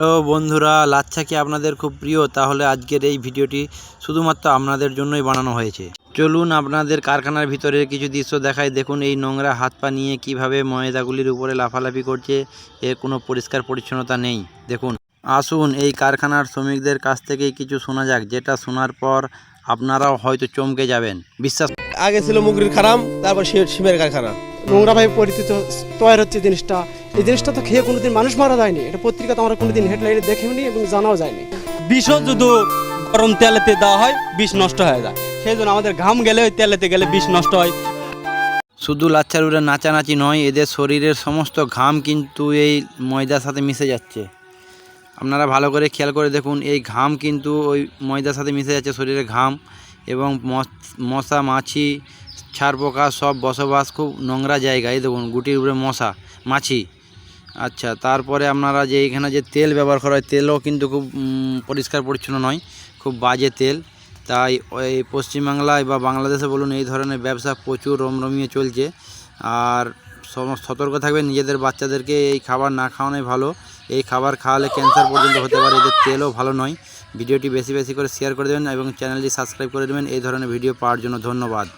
Hello বন্ধুরা লাচ্ছা কি আপনাদের খুব প্রিয়? তাহলে আজকের এই ভিডিওটি শুধুমাত্র আপনাদের জন্যই বানানো হয়েছে। চলুন আপনাদের কারখানার ভিতরে কিছু দৃশ্য দেখায় দেখুন এই নোংরা হাত পা নিয়ে কীভাবে ময়দাগুলির উপরে লাফালাফি করছে এর কোনো পরিষ্কার পরিচ্ছন্নতা নেই। দেখুন আসুন এই কারখানার শ্রমিকদের কাছ থেকেই কিছু শোনা যাক যেটা শোনার পর আপনারাও হয়তো চমকে যাবেন। বিশ্বাস আগে ছিল মুগরির খারাম তারপর সিমের কারখানা। নোংরাভাবে পরিচিত তৈরি হচ্ছে জিনিসটা। এই জিনিসটা তো খেয়ে কোনোদিন মানুষ মারা যায়নি। এটা পত্রিকা তো আমরা কোনোদিন হেডলাইনে দেখেওনি এবং জানাও যায়নি। বিষও যদি গরম তেলেতে দেওয়া হয় বিষ নষ্ট হয়ে যায়। সেই জন্য আমাদের ঘাম গেলে ওই তেলেতে গেলে বিষ নষ্ট হয়। শুধু লাচ্চার উড়ে নাচানাচি নয় এদের শরীরের সমস্ত ঘাম কিন্তু এই ময়দার সাথে মিশে যাচ্ছে। আপনারা ভালো করে খেয়াল করে দেখুন এই ঘাম কিন্তু ওই ময়দার সাথে মিশে যাচ্ছে শরীরের ঘাম এবং মশ- মশা মাছি ছাড় পোকা সব বসবাস খুব নোংরা জায়গা এই দেখুন গুটির উপরে মশা মাছি। আচ্ছা তারপরে আপনারা যে এখানে যে তেল ব্যবহার করা হয়, তেলও কিন্তু খুব পরিষ্কার পরিচ্ছন্ন নয়, খুব বাজে তেল। তাই ওই পশ্চিমবাংলায় বা বাংলাদেশে বলুন, এই ধরনের ব্যবসা প্রচুর রমরমিয়ে চলছে। আর সতর্ক থাকবে নিজেদের বাচ্চাদেরকে এই খাবার না খাওয়ানোই ভালো। এই খাবার খাওয়ালে ক্যান্সার পর্যন্ত হতে পারে, এদের তেলও ভালো নয়। ভিডিওটি বেশি বেশি করে শেয়ার করে দেবেন এবং চ্যানেলটি সাবস্ক্রাইব করে দেবেন। এই ধরনের ভিডিও পাওয়ার জন্য ধন্যবাদ।